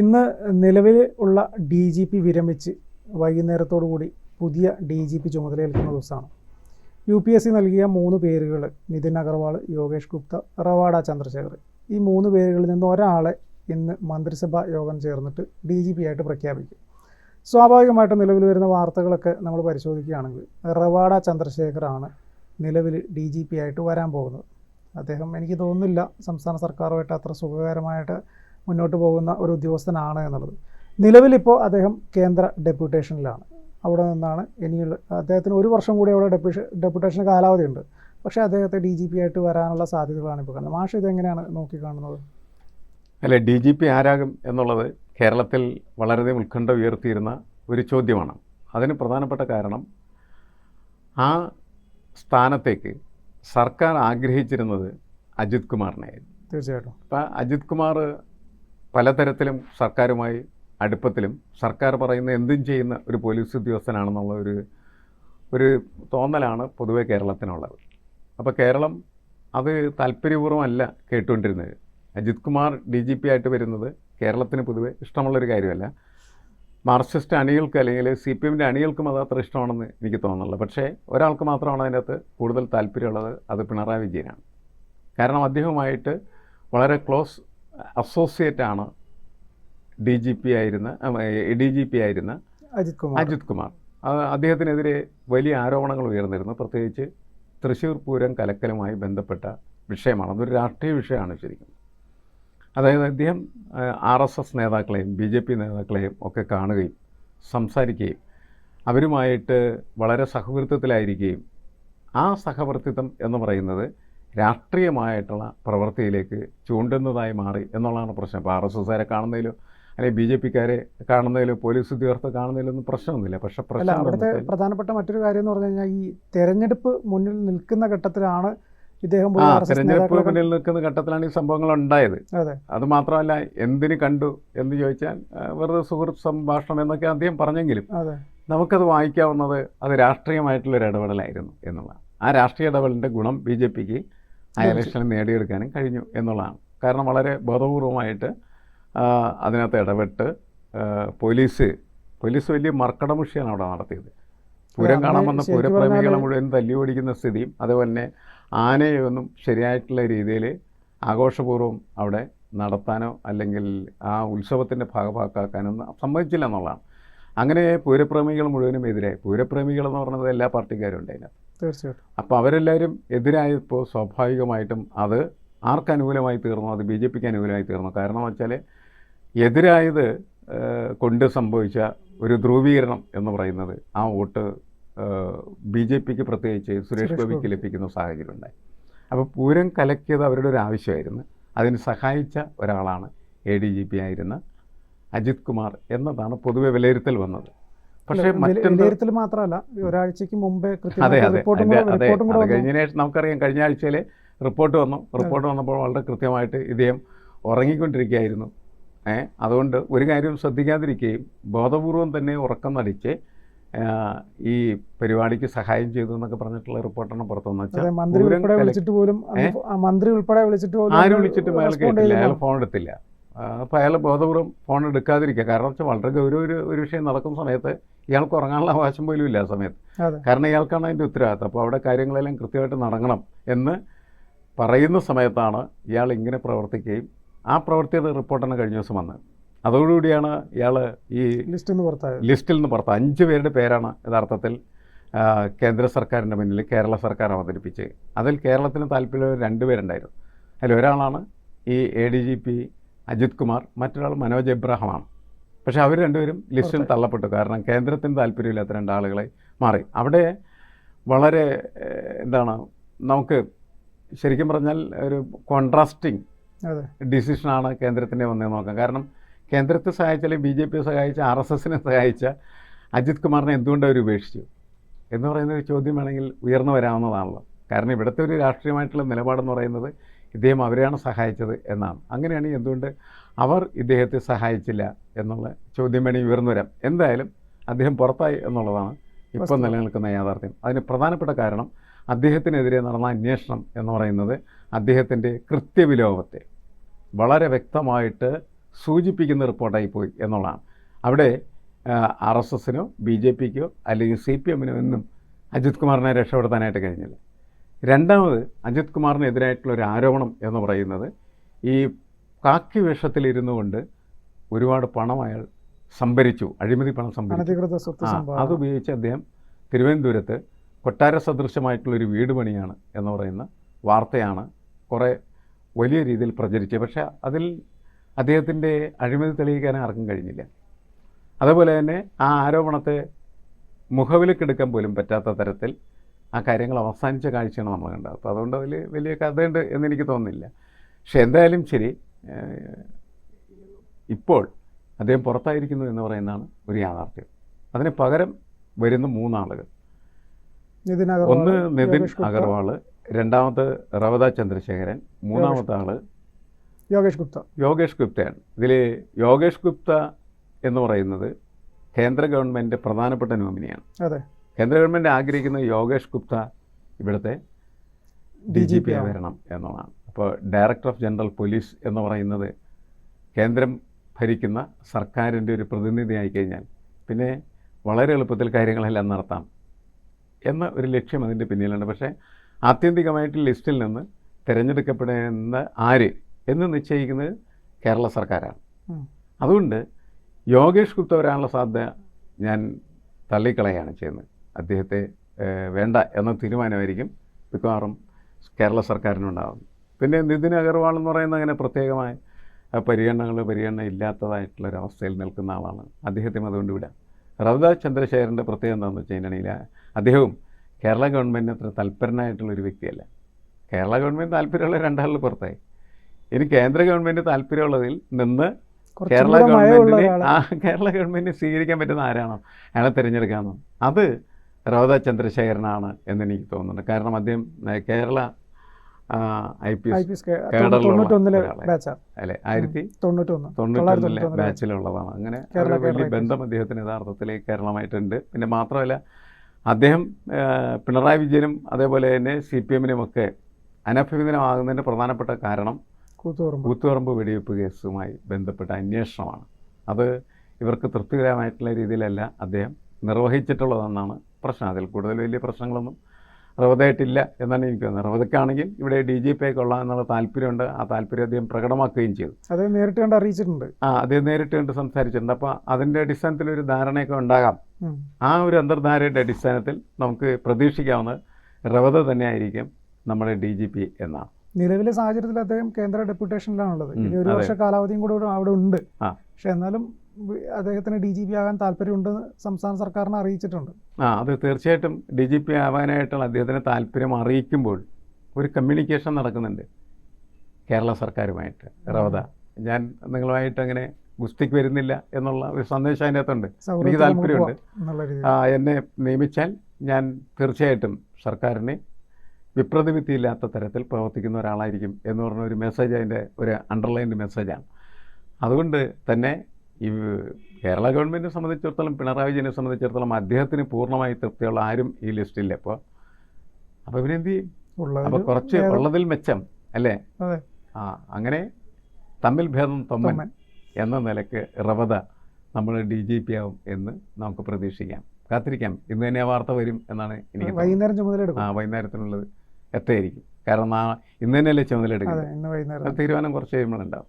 ഇന്ന് നിലവിൽ ഉള്ള ഡി ജി പി വിരമിച്ച് വൈകുന്നേരത്തോടു കൂടി പുതിയ ഡി ജി പി ചുമതലയേൽക്കുന്ന ദിവസമാണ്. യു പി എസ് സി നൽകിയ മൂന്ന് പേരുകൾ നിതിൻ അഗർവാൾ യോഗേഷ് ഗുപ്ത റവാഡ ചന്ദ്രശേഖർ. ഈ മൂന്ന് പേരുകളിൽ നിന്ന് ഒരാളെ ഇന്ന് മന്ത്രിസഭാ യോഗം ചേർന്നിട്ട് ഡി ജി പി ആയിട്ട് പ്രഖ്യാപിക്കും. സ്വാഭാവികമായിട്ടും നിലവിൽ വരുന്ന വാർത്തകളൊക്കെ നമ്മൾ പരിശോധിക്കുകയാണെങ്കിൽ റവാഡ ചന്ദ്രശേഖറാണ് നിലവിൽ ഡി ജി പി ആയിട്ട് വരാൻ പോകുന്നത്. അദ്ദേഹം എനിക്ക് തോന്നുന്നില്ല സംസ്ഥാന സർക്കാരുമായിട്ട് അത്ര സുഖകരമായിട്ട് മുന്നോട്ട് പോകുന്ന ഒരു ഉദ്യോഗസ്ഥനാണ് എന്നുള്ളത്. നിലവിലിപ്പോൾ അദ്ദേഹം കേന്ദ്ര ഡെപ്യൂട്ടേഷനിലാണ്. അവിടെ നിന്നാണ് ഇനിയുള്ള അദ്ദേഹത്തിന് ഒരു വർഷം കൂടി അവിടെ ഡെപ്യൂഷ ഡെപ്യൂട്ടേഷൻ കാലാവധിയുണ്ട്. പക്ഷേ അദ്ദേഹത്തെ ഡി ജി പി ആയിട്ട് വരാനുള്ള സാധ്യതകളാണ് ഇപ്പോൾ കാണുന്നത്. മാഷ് ഇതെങ്ങനെയാണ് നോക്കിക്കാണുന്നത്? അല്ല ഡി ജി പി ആരാകും എന്നുള്ളത് കേരളത്തിൽ വളരെയധികം ഉത്കണ്ഠ ഉയർത്തിയിരുന്ന ഒരു ചോദ്യമാണ്. അതിന് പ്രധാനപ്പെട്ട കാരണം ആ സ്ഥാനത്തേക്ക് സർക്കാർ ആഗ്രഹിച്ചിരുന്നത് അജിത് കുമാറിനെയായിരുന്നു. തീർച്ചയായിട്ടും. അപ്പം അജിത് കുമാർ പലതരത്തിലും സർക്കാരുമായി അടുപ്പത്തിലും സർക്കാർ പറയുന്ന എന്തും ചെയ്യുന്ന ഒരു പോലീസ് ഉദ്യോഗസ്ഥനാണെന്നുള്ള ഒരു ഒരു തോന്നലാണ് പൊതുവെ കേരളത്തിനുള്ളത്. അപ്പോൾ കേരളം അത് താല്പര്യപൂർവമല്ല കേട്ടുകൊണ്ടിരുന്നത്. Ajith Kumar D G P ആയിട്ട് വരുന്നത് കേരളത്തിന് പൊതുവെ ഇഷ്ടമുള്ളൊരു കാര്യമല്ല. മാർക്സിസ്റ്റ് അണികൾക്ക് അല്ലെങ്കിൽ സി പി എമ്മിന്റെ അണികൾക്കും അത് അത്ര ഇഷ്ടമാണെന്ന് എനിക്ക് തോന്നുന്നുള്ളത് പക്ഷേ ഒരാൾക്ക് മാത്രമാണ് അതിനകത്ത് കൂടുതൽ താല്പര്യമുള്ളത് അത് പിണറായി വിജയനാണ്. കാരണം അദ്ദേഹവുമായിട്ട് വളരെ ക്ലോസ് അസോസിയേറ്റ് ആണ് ഡി ജി പി ആയിരുന്ന ഡി ജി പി ആയിരുന്ന അജിത് കുമാർ അജിത് കുമാർ അദ്ദേഹത്തിനെതിരെ വലിയ ആരോപണങ്ങൾ ഉയർന്നിരുന്നു. പ്രത്യേകിച്ച് തൃശ്ശൂർ പൂരം കലക്കലുമായി ബന്ധപ്പെട്ട വിഷയമാണ്. അതൊരു രാഷ്ട്രീയ വിഷയമാണ് ശരിക്കും. അതായത് അദ്ദേഹം ആർ എസ് എസ് നേതാക്കളെയും ബി ജെ പി നേതാക്കളെയും ഒക്കെ കാണുകയും സംസാരിക്കുകയും അവരുമായിട്ട് വളരെ സഹകൃത്വത്തിലായിരിക്കുകയും ആ സഹവർത്തിത്വം എന്ന് പറയുന്നത് രാഷ്ട്രീയമായിട്ടുള്ള പ്രവൃത്തിയിലേക്ക് ചൂണ്ടുന്നതായി മാറി എന്നുള്ളതാണ് പ്രശ്നം. ഇപ്പോൾ ആർ എസ് എസ്സുകാരെ കാണുന്നതിലോ അല്ലെങ്കിൽ ബി ജെ പിക്കാരെ കാണുന്നതിലോ പോലീസ് ഉദ്യോഗസ്ഥർ കാണുന്നതിലൊന്നും പ്രശ്നമൊന്നുമില്ല. പക്ഷെ പ്രശ്നം അവിടുത്തെ പ്രധാനപ്പെട്ട മറ്റൊരു കാര്യം എന്ന് പറഞ്ഞു കഴിഞ്ഞാൽ ഈ തെരഞ്ഞെടുപ്പ് മുന്നിൽ നിൽക്കുന്ന ഘട്ടത്തിലാണ് ഇദ്ദേഹം തെരഞ്ഞെടുപ്പ് മുന്നിൽ നിൽക്കുന്ന ഘട്ടത്തിലാണ് ഈ സംഭവങ്ങൾ ഉണ്ടായത് അതെ മാത്രമല്ല എന്തിന് കണ്ടു എന്ന് ചോദിച്ചാൽ വെറുതെ സുഹൃത്ത് സംഭാഷണം എന്നൊക്കെ അദ്ദേഹം പറഞ്ഞെങ്കിലും നമുക്കത് വായിക്കാവുന്നത് അത് രാഷ്ട്രീയമായിട്ടുള്ളൊരു ഇടപെടലായിരുന്നു എന്നുള്ളതാണ്. ആ രാഷ്ട്രീയ ഇടപെടലിന്റെ ഗുണം ബി ജെ പിക്ക് ആ ലഭിച്ചു. നേടിയെടുക്കാനും കഴിഞ്ഞു എന്നുള്ളതാണ് കാരണം വളരെ ബോധപൂർവമായിട്ട് അതിനകത്ത് ഇടപെട്ട് പോലീസ് പോലീസ് വലിയ മർക്കടമുഷിയാണ് അവിടെ നടത്തിയത് പൂരം കാണാൻ വന്ന പൂരപ്രേമികളെ മുഴുവൻ തല്ലി ഓടിക്കുന്ന സ്ഥിതിയും അതുപോലെ തന്നെ ആനയൊന്നും ശരിയായിട്ടുള്ള രീതിയിൽ ആഘോഷപൂർവം അവിടെ നടത്താനോ അല്ലെങ്കിൽ ആ ഉത്സവത്തിന്റെ ഭാഗഭാക്കാക്കാനോ ഒന്നും സമ്മതിച്ചില്ല എന്നുള്ളതാണ് അങ്ങനെ പൂരപ്രേമികൾ മുഴുവനും എതിരെ പൂരപ്രേമികൾ എന്ന് പറഞ്ഞത് എല്ലാ പാർട്ടിക്കാരും ഉണ്ട് അതിനകത്ത് തീർച്ചയായിട്ടും അപ്പോൾ അവരെല്ലാവരും എതിരായപ്പോൾ സ്വാഭാവികമായിട്ടും അത് ആർക്ക് അനുകൂലമായി തീർന്നു അത് ബി ജെ പിക്ക് അനുകൂലമായി തീർന്നു? കാരണം വെച്ചാൽ എതിരായത് കൊണ്ട് സംഭവിച്ച ഒരു ധ്രുവീകരണം എന്ന് പറയുന്നത് ആ വോട്ട് ബി ജെ പിക്ക് പ്രത്യേകിച്ച് സുരേഷ് ഗോപിക്ക് ഗോപി. ലഭിക്കുന്ന സാഹചര്യം ഉണ്ടായി. അപ്പോൾ പൂരം കലക്കിയത് അവരുടെ ഒരു ആവശ്യമായിരുന്നു. അതിന് സഹായിച്ച ഒരാളാണ് എ ഡി ജി പി ആയിരുന്ന അജിത് കുമാർ എന്നതാണ് പൊതുവെ വിലയിരുത്തൽ വന്നത്. പക്ഷേ വിലയിരുത്തൽ മാത്രമല്ല ഒരാഴ്ചയ്ക്ക് മുമ്പേ അതെ അതെ അതെ അതെ. അത് കഴിഞ്ഞതിന് ശേഷം നമുക്കറിയാം കഴിഞ്ഞ ആഴ്ചയിലെ റിപ്പോർട്ട് വന്നു. റിപ്പോർട്ട് വന്നപ്പോൾ വളരെ കൃത്യമായിട്ട് ഇദ്ദേഹം ഉറങ്ങിക്കൊണ്ടിരിക്കുകയായിരുന്നു. ഏ അതുകൊണ്ട് ഒരു കാര്യവും ശ്രദ്ധിക്കാതിരിക്കുകയും ബോധപൂർവം തന്നെ ഉറക്കം നടിച്ച് ഈ പരിപാടിക്ക് സഹായം ചെയ്തു എന്നൊക്കെ പറഞ്ഞിട്ടുള്ള റിപ്പോർട്ടാണ് പുറത്തു വന്നത്. അതെ മന്ത്രി ഉൾപ്പെടെ വിളിച്ചിട്ട് പോലും മന്ത്രി ഉൾപ്പെടെ വിളിച്ചിട്ട് പോലും ആരും വിളിച്ചിട്ടും അയാൾ കേട്ടില്ല അയാൾ ഫോൺ എടുത്തില്ല. അപ്പോൾ അയാൾ ബോധപൂർവം ഫോൺ എടുക്കാതിരിക്കുക. കാരണം വെച്ചാൽ വളരെ ഗൗരവ ഒരു ഒരു വിഷയം നടക്കുന്ന സമയത്ത് ഇയാൾക്ക് ഉറങ്ങാനുള്ള അവകാശം പോലും ഇല്ല ആ സമയത്ത്. കാരണം ഇയാൾക്കാണ് അതിന്റെ ഉത്തരവാദിത്തം. അപ്പോൾ അവിടെ കാര്യങ്ങളെല്ലാം കൃത്യമായിട്ട് നടങ്ങണം എന്ന് പറയുന്ന സമയത്താണ് ഇയാൾ ഇങ്ങനെ പ്രവർത്തിക്കുകയും ആ പ്രവൃത്തിയുടെ റിപ്പോർട്ടാണ് കഴിഞ്ഞ ദിവസം വന്നത്. അതോടുകൂടിയാണ് ഇയാൾ ഈ ലിസ്റ്റിൽ നിന്ന് പുറത്തായത്. ലിസ്റ്റിൽ നിന്ന് പുറത്ത് അഞ്ച് പേരുടെ പേരാണ് യഥാർത്ഥത്തിൽ കേന്ദ്ര സർക്കാരിന്റെ മുന്നിൽ കേരള സർക്കാർ അവതരിപ്പിച്ചത് അതിൽ കേരളത്തിന് താല്പര്യമുള്ള രണ്ട് പേരുണ്ടായിരുന്നു. അതിൽ ഒരാളാണ് ഈ A D G P Ajith Kumar മറ്റൊരാൾ മനോജ് എബ്രഹാമാണ്. പക്ഷേ അവർ രണ്ടുപേരും ലിസ്റ്റിൽ തള്ളപ്പെട്ടു. കാരണം കേന്ദ്രത്തിന് താല്പര്യമില്ലാത്ത രണ്ടാളുകളെ മാറി. അവിടെ വളരെ എന്താണ് നമുക്ക് ശരിക്കും പറഞ്ഞാൽ ഒരു കോൺട്രാസ്റ്റിംഗ് ഡിസിഷനാണ് കേന്ദ്രത്തിന്റെ വന്നത് നോക്കാം. കാരണം കേന്ദ്രത്തെ സഹായിച്ച അല്ലെങ്കിൽ ബി ജെ പിയെ സഹായിച്ച ആർ എസ് എസിനെ സഹായിച്ച അജിത് കുമാറിനെ എന്തുകൊണ്ട് അവർ ഉപേക്ഷിച്ചു? എന്ന് പറയുന്ന ഒരു ചോദ്യം വേണമെങ്കിൽ ഉയർന്നു വരാവുന്നതാണല്ലോ. കാരണം ഇവിടുത്തെ ഒരു രാഷ്ട്രീയമായിട്ടുള്ള നിലപാടെന്ന് പറയുന്നത് ഇദ്ദേഹം അവരെയാണ് സഹായിച്ചത് എന്നാണ്. അങ്ങനെയാണെങ്കിൽ എന്തുകൊണ്ട് അവർ ഇദ്ദേഹത്തെ സഹായിച്ചില്ല എന്നുള്ള ചോദ്യം വേണമെങ്കിൽ ഉയർന്നു വരാം. എന്തായാലും അദ്ദേഹം പുറത്തായി എന്നുള്ളതാണ് ഇപ്പം നിലനിൽക്കുന്ന യാഥാർത്ഥ്യം. അതിന് പ്രധാനപ്പെട്ട കാരണം അദ്ദേഹത്തിനെതിരെ നടന്ന അന്വേഷണം എന്ന് പറയുന്നത് അദ്ദേഹത്തിന്റെ കൃത്യവിലോപത്തെ വളരെ വ്യക്തമായിട്ട് സൂചിപ്പിക്കുന്ന റിപ്പോർട്ടായി പോയി എന്നുള്ളതാണ്. അവിടെ ആർ എസ് എസിനോ ബി ജെ പിക്കോ അല്ലെങ്കിൽ സി പി എമ്മിനോ ഒന്നും അജിത് കുമാറിനെ രക്ഷപ്പെടുത്താനായിട്ട് കഴിഞ്ഞില്ല. രണ്ടാമത് അജിത് കുമാറിനെതിരായിട്ടുള്ള ഒരു ആരോപണം എന്ന് പറയുന്നത് ഈ കാക്കി വേഷത്തിലിരുന്നു കൊണ്ട് ഒരുപാട് പണം അയാൾ സംഭരിച്ചു അഴിമതി പണം സംഭരിച്ചു. അതുപയോഗിച്ച് അദ്ദേഹം തിരുവനന്തപുരത്ത് കൊട്ടാര സദൃശമായിട്ടുള്ളൊരു വീട് പണിയാണ് എന്ന് പറയുന്ന വാർത്തയാണ് കുറേ വലിയ രീതിയിൽ പ്രചരിച്ചത്. പക്ഷേ അതിൽ അദ്ദേഹത്തിന്റെ അഴിമതി തെളിയിക്കാൻ ആർക്കും കഴിഞ്ഞില്ല. അതുപോലെ തന്നെ ആ ആരോപണത്തെ മുഖവിലക്കെടുക്കാൻ പോലും പറ്റാത്ത തരത്തിൽ ആ കാര്യങ്ങൾ അവസാനിച്ച കാഴ്ചയാണ് നമ്മൾ കണ്ടത്. അപ്പോൾ അതുകൊണ്ട് അതിൽ വലിയ കഥയുണ്ട് എന്നെനിക്ക് തോന്നുന്നില്ല. പക്ഷെ എന്തായാലും ശരി ഇപ്പോൾ അദ്ദേഹം പുറത്തായിരിക്കുന്നു എന്ന് പറയുന്നതാണ് ഒരു യാഥാർത്ഥ്യം. അതിന് പകരം വരുന്ന മൂന്നാളുകൾ. ഒന്ന് നിതിൻ അഗർവാൾ രണ്ടാമത് റവത ചന്ദ്രശേഖരൻ മൂന്നാമത്തെ ആൾ യോഗേഷ് ഗുപ്ത. യോഗേഷ് ഗുപ്തയാണ്. ഇതിൽ യോഗേഷ് ഗുപ്ത എന്ന് പറയുന്നത് കേന്ദ്ര ഗവൺമെന്റ് പ്രധാനപ്പെട്ട നോമിനിയാണ്. അതെ. കേന്ദ്ര ഗവൺമെന്റ് ആഗ്രഹിക്കുന്ന യോഗേഷ് ഗുപ്ത ഇവിടുത്തെ ഡി ജി പി വരണം എന്നുള്ളതാണ്. അപ്പോൾ ഡയറക്ടർ ഓഫ് ജനറൽ പോലീസ് എന്ന് പറയുന്നത് കേന്ദ്രം ഭരിക്കുന്ന സർക്കാരിന്റെ ഒരു പ്രതിനിധിയായി കഴിഞ്ഞാൽ പിന്നെ വളരെ എളുപ്പത്തിൽ കാര്യങ്ങളെല്ലാം നടത്താം എന്ന ഒരു ലക്ഷ്യം അതിന്റെ പിന്നിലുണ്ട്. പക്ഷേ ആത്യന്തികമായിട്ട് ലിസ്റ്റിൽ നിന്ന് തിരഞ്ഞെടുക്കപ്പെടുന്ന ആര് എന്ന് നിശ്ചയിക്കുന്നത് കേരള സർക്കാരാണ്. അതുകൊണ്ട് യോഗേഷ് ഗുപ്ത വരാനുള്ള സാധ്യത ഞാൻ തള്ളിക്കളയാണ് ചെയ്യുന്നത്. അദ്ദേഹത്തെ വേണ്ട എന്ന തീരുമാനമായിരിക്കും മിക്കവാറും കേരള സർക്കാരിനുണ്ടാകും പിന്നെ നിതിൻ അഗർവാൾ എന്ന് പറയുന്ന അങ്ങനെ പ്രത്യേകമായ പരിഗണനകൾ പരിഗണന ഇല്ലാത്തതായിട്ടുള്ള ഒരു അവസ്ഥയിൽ നിൽക്കുന്ന ആളാണ്. അദ്ദേഹത്തെയും അതുകൊണ്ട് വിടാം. റവിദാസ് ചന്ദ്രശേഖരന്റെ പ്രത്യേകത എന്താണെന്ന് വെച്ച് കഴിഞ്ഞിട്ടുണ്ടെങ്കിൽ അദ്ദേഹവും കേരള ഗവൺമെന്റിന് അത്ര തൽപരനായിട്ടുള്ളൊരു വ്യക്തിയല്ല. കേരള ഗവൺമെന്റ് താല്പര്യമുള്ള രണ്ടാളിൽ പുറത്തായി. ഇനി കേന്ദ്ര ഗവൺമെന്റ് താല്പര്യമുള്ളതിൽ നിന്ന് കേരള ഒരാൾ ആ കേരള ഗവൺമെന്റ് സ്വീകരിക്കാൻ പറ്റുന്ന ആരാണോ? അയാളെ തിരഞ്ഞെടുക്കാമെന്ന്. അത് റവത ചന്ദ്രശേഖരനാണ് എന്ന് എനിക്ക് തോന്നുന്നുണ്ട് കാരണം അദ്ദേഹം കേരള ഐ പി എസ്. അല്ലെ? ആയിരത്തി തൊണ്ണൂറ്റൊന്നിലെ ബാച്ചിലുള്ളതാണ് അങ്ങനെ വലിയ ബന്ധം അദ്ദേഹത്തിന് യഥാർത്ഥത്തിൽ കേരളമായിട്ടുണ്ട്. പിന്നെ മാത്രമല്ല അദ്ദേഹം പിണറായി വിജയനും അതേപോലെ തന്നെ സി പി എമ്മിനും ഒക്കെ അനഭിമിതമാകുന്നതിന്റെ പ്രധാനപ്പെട്ട കാരണം കൂത്തുപറമ്പ്. കൂത്തുപറമ്പ് വെടിവെപ്പ് കേസുമായി ബന്ധപ്പെട്ട അന്വേഷണമാണ്. അത് ഇവർക്ക് തൃപ്തികരമായിട്ടുള്ള രീതിയിലല്ല അദ്ദേഹം നിർവഹിച്ചിട്ടുള്ളതെന്നാണ് പ്രശ്നം. അതിൽ കൂടുതൽ വലിയ പ്രശ്നങ്ങളൊന്നും റവതയായിട്ടില്ല എന്നാണ് എനിക്ക് തോന്നുന്നത്. റവതയ്ക്കാണെങ്കിൽ ഇവിടെ ഡി ജി പി കൊള്ളാം എന്നുള്ള താല്പര്യമുണ്ട്. ആ താല്പര്യം അദ്ദേഹം പ്രകടമാക്കുകയും ചെയ്തു. അത് നേരിട്ട് കണ്ട് അറിയിച്ചിട്ടുണ്ട്. ആ അദ്ദേഹം നേരിട്ട് കണ്ട് സംസാരിച്ചിട്ടുണ്ട്. അപ്പോൾ അതിന്റെ അടിസ്ഥാനത്തിൽ ഒരു ധാരണയൊക്കെ ഉണ്ടാകാം. ആ ഒരു അന്തർധാരയുടെ അടിസ്ഥാനത്തിൽ നമുക്ക് പ്രതീക്ഷിക്കാവുന്ന റവത തന്നെയായിരിക്കും നമ്മുടെ ഡി ജി പി എന്നാണ്. നിലവിലെ സാഹചര്യത്തിൽ അദ്ദേഹം കേന്ദ്ര ഡെപ്യൂട്ടേഷനിലാണുള്ളത്. ഇനി ഒരു. വർഷ കാലാവധിയും കൂടെ അവിടെ ഉണ്ട്. പക്ഷെ എന്നാലും അദ്ദേഹത്തിന് ഡി ജി പി ആകാൻ താല്പര്യമുണ്ട് സംസ്ഥാന സർക്കാരിനെ അറിയിച്ചിട്ടുണ്ട്. ആ അത് തീർച്ചയായിട്ടും ഡി ജി പി ആവാനായിട്ടുള്ള അദ്ദേഹത്തിന് താല്പര്യം അറിയിക്കുമ്പോൾ ഒരു കമ്മ്യൂണിക്കേഷൻ നടക്കുന്നുണ്ട്. കേരള സർക്കാരുമായിട്ട്. റവത ഞാൻ നിങ്ങളുമായിട്ട് അങ്ങനെ ഗുസ്തിക്ക് വരുന്നില്ല എന്നുള്ള ഒരു സന്ദേശം അതിന്റെ അകത്തുണ്ട്. എനിക്ക് താല്പര്യമുണ്ട്. എന്നെ നിയമിച്ചാൽ ഞാൻ തീർച്ചയായിട്ടും സർക്കാരിനെ വിപ്രതിവിധിയില്ലാത്ത തരത്തിൽ പ്രവർത്തിക്കുന്ന ഒരാളായിരിക്കും എന്ന് പറഞ്ഞ ഒരു മെസ്സേജ് അതിന്റെ ഒരു അണ്ടർലൈൻഡ് മെസ്സേജാണ് അതുകൊണ്ട് തന്നെ ഈ കേരള ഗവൺമെന്റിനെ സംബന്ധിച്ചിടത്തോളം പിണറായി വിജയനെ സംബന്ധിച്ചിടത്തോളം അദ്ദേഹത്തിന് പൂർണമായി തൃപ്തിയുള്ള ആരും ഈ ലിസ്റ്റില്ല അപ്പോൾ അപ്പോൾ ഇവരെന്ത് ചെയ്യും? അപ്പോൾ കുറച്ച് ഉള്ളതിൽ മെച്ചം അല്ലേ. ആ അങ്ങനെ തമ്മിൽ ഭേദം തൊമ്മൻ. എന്ന നിലയ്ക്ക് റവത നമ്മൾ ഡി ജി പി ആവും എന്ന് നമുക്ക് പ്രതീക്ഷിക്കാം. കാത്തിരിക്കാം. ഇന്ന് തന്നെ ആ വാർത്ത വരും എന്നാണ് എനിക്ക്. വൈകുന്നേരം ചുമതലയെടുക്കും ആ വൈകുന്നേരത്തിനുള്ളത് എത്രയായിരിക്കും കാരണം നാ ഇന്ന് തന്നെയല്ലേ ചുമതല എടുക്കുന്നത്? തീരുമാനം കുറച്ച് കഴിയുമ്പോഴുണ്ടാവും.